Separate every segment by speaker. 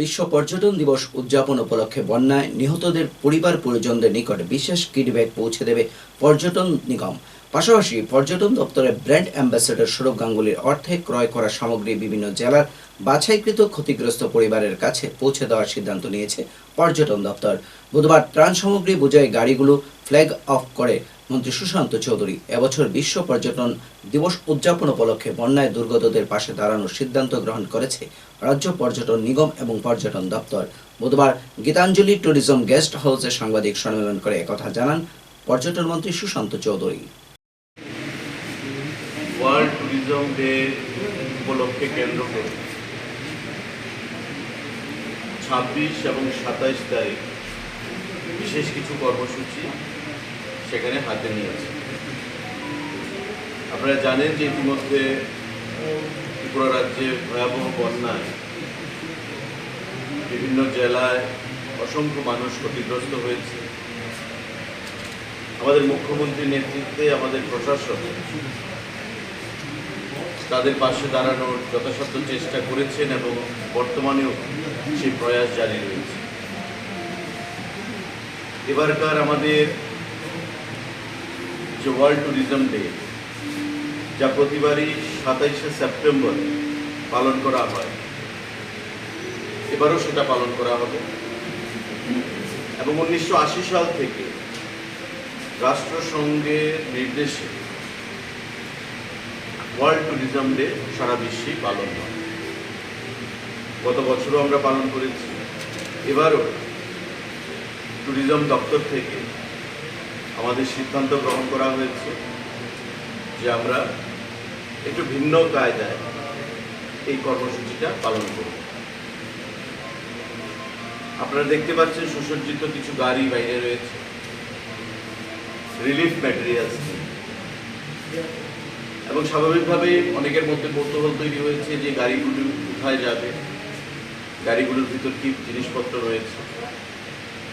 Speaker 1: বিশ্ব পর্যটন দিবস উদযাপন উপলক্ষে বন্যায় নিহতদের পরিবার পরিজনদের নিকট বিশেষ কিডব্যাগ পৌঁছে দেবে পর্যটন নিগম। পাশাপাশি পর্যটন দপ্তরের ব্র্যান্ড অ্যাম্বাসেডর সৌরভ গাঙ্গুলির অর্থে ক্রয় করা সামগ্রী বিভিন্ন জেলার বাছাইকৃত ক্ষতিগ্রস্ত পরিবারের কাছে পৌঁছে দেওয়ার সিদ্ধান্ত নিয়েছে পর্যটন দপ্তর। বুধবার ত্রাণ সামগ্রী বোঝাই গাড়িগুলো ফ্ল্যাগ অফ করে মন্ত্রী সুশান্ত চৌধুরী এবছর বিশ্ব পর্যটন দিবস উদযাপন উপলক্ষে বন্যায় দুর্গতদের পাশে দাঁড়ানোর সিদ্ধান্ত গ্রহণ করেছে রাজ্য পর্যটন নিগম এবং পর্যটন দপ্তর। বুধবার গীতাঞ্জলি ট্যুরিজম গেস্ট হাউসে সাংবাদিক সম্মেলন করে একথা জানান পর্যটন মন্ত্রী Sushanta Chowdhury.
Speaker 2: World tourism day উপলক্ষে কেন্দ্র করে ছাব্বিশ এবং সাতাইশ তারিখ বিশেষ কিছু কর্মসূচি সেখানে হাতে নিয়েছে। আপনারা জানেন যে ইতিমধ্যে ত্রিপুরা রাজ্যে ভয়াবহ বন্যায় বিভিন্ন জেলায় অসংখ্য মানুষ ক্ষতিগ্রস্ত হয়েছে। আমাদের মুখ্যমন্ত্রীর নেতৃত্বে আমাদের প্রশাসন তাদের পাশে দাঁড়ানোর যথাসাধ্য চেষ্টা করেছেন এবং বর্তমানেও সেই প্রয়াস জারি রয়েছে। এবারকার আমাদের যে ওয়ার্ল্ড ট্যুরিজম ডে যা প্রতিবারই সাতাইশে সেপ্টেম্বর পালন করা হয়। এবারও সেটা পালন করা হবে। এবং উনিশশো আশি সাল থেকে রাষ্ট্রসংঘের নির্দেশে ওয়ার্ল্ড ট্যুরিজম ডে সারা বিশ্বেই পালন হয়। গত বছরও আমরা পালন করেছি। এবারও ট্যুরিজম দপ্তর থেকে আমাদের সিদ্ধান্ত গ্রহণ করা হয়েছে যে আমরা একটু ভিন্ন কায়দায় এই কর্মসূচিটা পালন করব। আপনারা দেখতে পাচ্ছেন সুসজ্জিত কিছু গাড়ি বাইরে রয়েছে। রিলিফ ম্যাটেরিয়ালস এবং স্বাভাবিকভাবেই অনেকের মধ্যে কৌতূহল তৈরি হয়েছে যে গাড়িগুলো কোথায় যাবে, গাড়িগুলোর ভিতর কি জিনিসপত্র রয়েছে।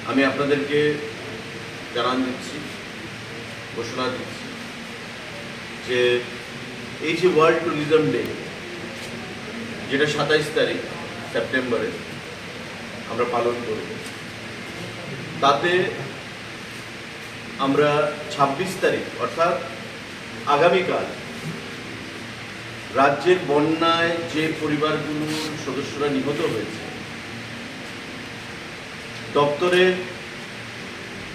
Speaker 2: আমি আপনাদেরকে জানান দিচ্ছি। ঘোষণা দিচ্ছি যে এই যে ওয়ার্ল্ড ট্যুরিজম ডে যেটা সাতাইশ তারিখ, সেপ্টেম্বরে আমরা পালন করব তাতে আমরা ছাব্বিশ তারিখ, অর্থাৎ আগামীকাল, রাজ্যের বন্যায় যে পরিবারগুলোর সদস্যরা নিহত হয়েছে, দপ্তরের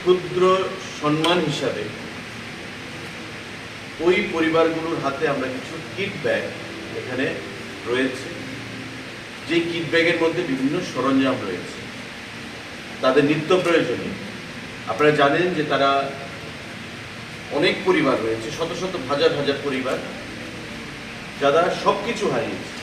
Speaker 2: ক্ষুদ্র সম্মান হিসাবে ওই পরিবারগুলোর হাতে আমরা কিছু কিট ব্যাগ এখানে রয়েছে। যে কিট ব্যাগের মধ্যে বিভিন্ন সরঞ্জাম রয়েছে। তাদের নিত্য প্রয়োজনীয়। আপনারা জানেন যে তারা অনেক পরিবার রয়েছে, শত শত, হাজার হাজার পরিবার। যারা সব কিছু হারিয়েছে।